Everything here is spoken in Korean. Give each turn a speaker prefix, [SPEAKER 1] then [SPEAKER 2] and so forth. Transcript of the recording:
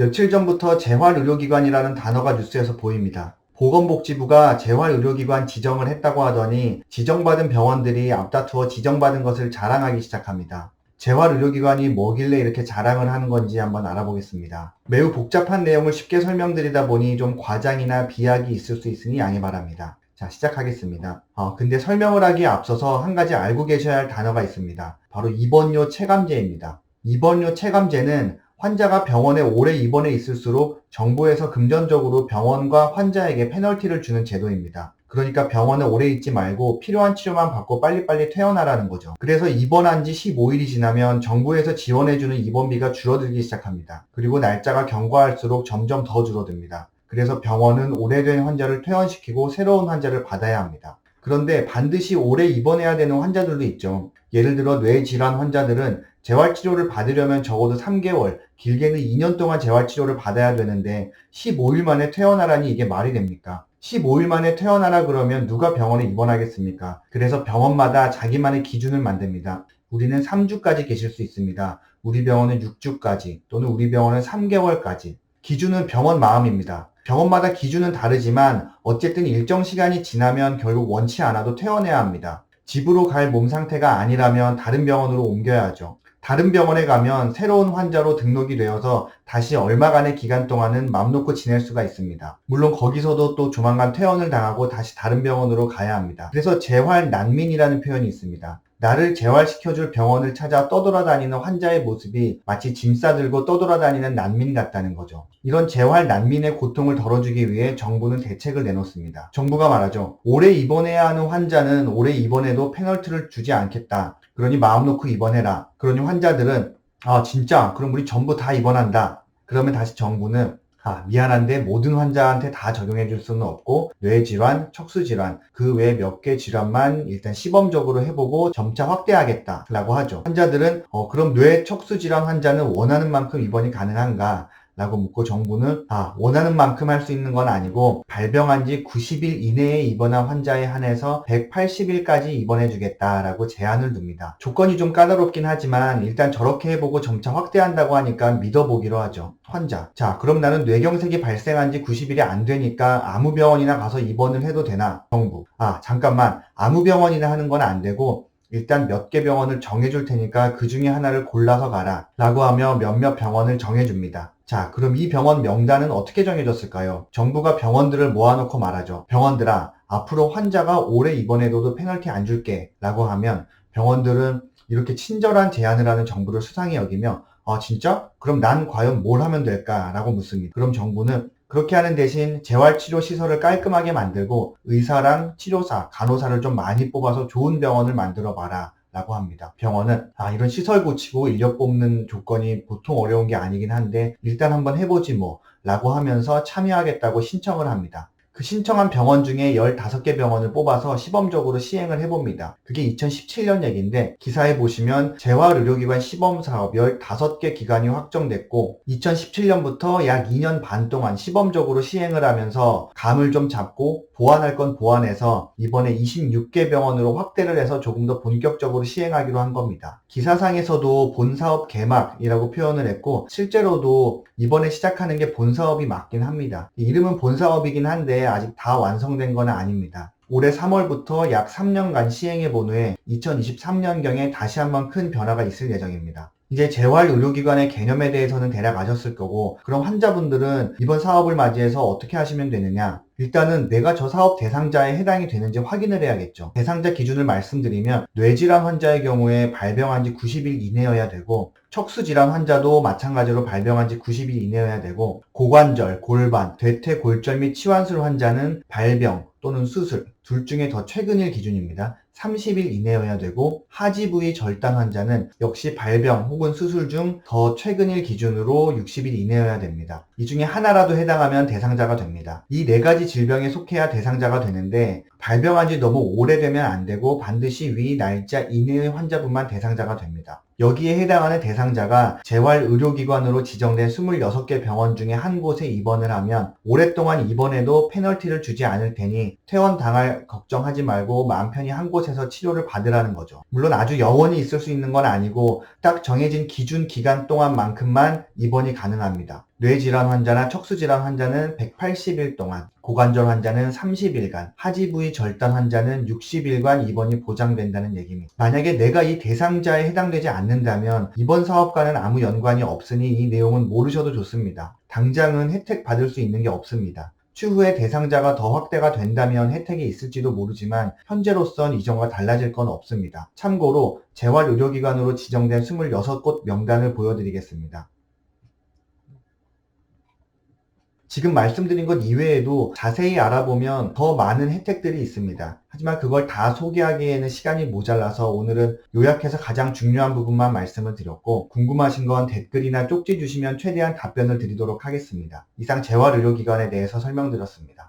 [SPEAKER 1] 며칠 전부터 재활의료기관이라는 단어가 뉴스에서 보입니다. 보건복지부가 재활의료기관 지정을 했다고 하더니 지정받은 병원들이 앞다투어 지정받은 것을 자랑하기 시작합니다. 재활의료기관이 뭐길래 이렇게 자랑을 하는 건지 한번 알아보겠습니다. 매우 복잡한 내용을 쉽게 설명드리다 보니 좀 과장이나 비약이 있을 수 있으니 양해 바랍니다. 자, 시작하겠습니다. 어, 근데 설명을 하기에 앞서서 한 가지 알고 계셔야 할 단어가 있습니다. 바로 입원료 체감제입니다. 입원료 체감제는 환자가 병원에 오래 입원해 있을수록 정부에서 금전적으로 병원과 환자에게 페널티를 주는 제도입니다. 그러니까 병원에 오래 있지 말고 필요한 치료만 받고 빨리빨리 퇴원하라는 거죠. 그래서 입원한 지 15일이 지나면 정부에서 지원해주는 입원비가 줄어들기 시작합니다. 그리고 날짜가 경과할수록 점점 더 줄어듭니다. 그래서 병원은 오래된 환자를 퇴원시키고 새로운 환자를 받아야 합니다. 그런데 반드시 오래 입원해야 되는 환자들도 있죠. 예를 들어 뇌질환 환자들은 재활치료를 받으려면 적어도 3개월, 길게는 2년 동안 재활치료를 받아야 되는데 15일 만에 퇴원하라니 이게 말이 됩니까? 15일 만에 퇴원하라 그러면 누가 병원에 입원하겠습니까? 그래서 병원마다 자기만의 기준을 만듭니다. 우리는 3주까지 계실 수 있습니다. 우리 병원은 6주까지 또는 우리 병원은 3개월까지. 기준은 병원 마음입니다. 병원마다 기준은 다르지만 어쨌든 일정 시간이 지나면 결국 원치 않아도 퇴원해야 합니다. 집으로 갈 몸 상태가 아니라면 다른 병원으로 옮겨야죠. 다른 병원에 가면 새로운 환자로 등록이 되어서 다시 얼마간의 기간 동안은 맘 놓고 지낼 수가 있습니다. 물론 거기서도 또 조만간 퇴원을 당하고 다시 다른 병원으로 가야 합니다. 그래서 재활 난민이라는 표현이 있습니다. 나를 재활시켜줄 병원을 찾아 떠돌아다니는 환자의 모습이 마치 짐 싸들고 떠돌아다니는 난민 같다는 거죠. 이런 재활 난민의 고통을 덜어주기 위해 정부는 대책을 내놓습니다. 정부가 말하죠. 오래 입원해야 하는 환자는 오래 입원해도 페널티를 주지 않겠다. 그러니 마음 놓고 입원해라. 그러니 환자들은 아 진짜 그럼 우리 전부 다 입원한다. 그러면 다시 정부는 아, 미안한데 모든 환자한테 다 적용해 줄 수는 없고 뇌질환, 척수질환 그 외 몇 개 질환만 일단 시범적으로 해보고 점차 확대하겠다 라고 하죠. 환자들은 어, 그럼 뇌 척수질환 환자는 원하는 만큼 입원이 가능한가? 라고 묻고 정부는 아 원하는 만큼 할 수 있는 건 아니고 발병한 지 90일 이내에 입원한 환자에 한해서 180일까지 입원해 주겠다라고 제한을 둡니다. 조건이 좀 까다롭긴 하지만 일단 저렇게 해보고 점차 확대한다고 하니까 믿어보기로 하죠. 환자. 자 그럼 나는 뇌경색이 발생한 지 90일이 안 되니까 아무 병원이나 가서 입원을 해도 되나? 정부. 아 잠깐만 아무 병원이나 하는 건 안 되고 일단 몇 개 병원을 정해줄 테니까 그 중에 하나를 골라서 가라 라고 하며 몇몇 병원을 정해줍니다. 자, 그럼 이 병원 명단은 어떻게 정해졌을까요? 정부가 병원들을 모아놓고 말하죠. 병원들아, 앞으로 환자가 오래 입원해도 페널티 안 줄게 라고 하면 병원들은 이렇게 친절한 제안을 하는 정부를 수상히 여기며 아, 진짜? 그럼 난 과연 뭘 하면 될까? 라고 묻습니다. 그럼 정부는 그렇게 하는 대신 재활치료 시설을 깔끔하게 만들고 의사랑 치료사, 간호사를 좀 많이 뽑아서 좋은 병원을 만들어 봐라. 라고 합니다. 병원은 아 이런 시설 고치고 인력 뽑는 조건이 보통 어려운 게 아니긴 한데 일단 한번 해보지 뭐 라고 하면서 참여하겠다고 신청을 합니다. 그 신청한 병원 중에 15개 병원을 뽑아서 시범적으로 시행을 해봅니다. 그게 2017년 얘기인데 기사에 보시면 재활의료기관 시범사업 15개 기관이 확정됐고 2017년부터 약 2년 반 동안 시범적으로 시행을 하면서 감을 좀 잡고 보완할 건 보완해서 이번에 26개 병원으로 확대를 해서 조금 더 본격적으로 시행하기로 한 겁니다. 기사상에서도 본사업 개막이라고 표현을 했고 실제로도 이번에 시작하는 게 본사업이 맞긴 합니다. 이름은 본사업이긴 한데 아직 다 완성된 건 아닙니다. 올해 3월부터 약 3년간 시행해 본 후에 2023년경에 다시 한번 큰 변화가 있을 예정입니다. 이제 재활의료기관의 개념에 대해서는 대략 아셨을 거고 그럼 환자분들은 이번 사업을 맞이해서 어떻게 하시면 되느냐 일단은 내가 저 사업 대상자에 해당이 되는지 확인을 해야겠죠. 대상자 기준을 말씀드리면 뇌질환 환자의 경우에 발병한 지 90일 이내여야 되고 척수질환 환자도 마찬가지로 발병한 지 90일 이내여야 되고 고관절, 골반, 대퇴 골절 및 치환술 환자는 발병 또는 수술 둘 중에 더 최근일 기준입니다. 30일 이내여야 되고 하지 부위 절단 환자는 역시 발병 혹은 수술 중 더 최근일 기준으로 60일 이내여야 됩니다. 이 중에 하나라도 해당하면 대상자가 됩니다. 이 네 가지 질병에 속해야 대상자가 되는데 발병한 지 너무 오래되면 안 되고 반드시 위 날짜 이내의 환자분만 대상자가 됩니다. 여기에 해당하는 대상자가 재활의료기관으로 지정된 26개 병원 중에 한 곳에 입원을 하면 오랫동안 입원해도 페널티를 주지 않을 테니 퇴원 당할 걱정하지 말고 마음 편히 한 곳에서 치료를 받으라는 거죠. 물론 아주 영원히 있을 수 있는 건 아니고 딱 정해진 기준 기간 동안만큼만 입원이 가능합니다. 뇌질환 환자나 척수질환 환자는 180일 동안, 고관절 환자는 30일간, 하지 부위 절단 환자는 60일간 입원이 보장된다는 얘기입니다. 만약에 내가 이 대상자에 해당되지 않는다면 이번 사업과는 아무 연관이 없으니 이 내용은 모르셔도 좋습니다. 당장은 혜택 받을 수 있는 게 없습니다. 추후에 대상자가 더 확대가 된다면 혜택이 있을지도 모르지만 현재로선 이전과 달라질 건 없습니다. 참고로 재활의료기관으로 지정된 26곳 명단을 보여드리겠습니다. 지금 말씀드린 것 이외에도 자세히 알아보면 더 많은 혜택들이 있습니다. 하지만 그걸 다 소개하기에는 시간이 모자라서 오늘은 요약해서 가장 중요한 부분만 말씀을 드렸고 궁금하신 건 댓글이나 쪽지 주시면 최대한 답변을 드리도록 하겠습니다. 이상 재활의료기관에 대해서 설명드렸습니다.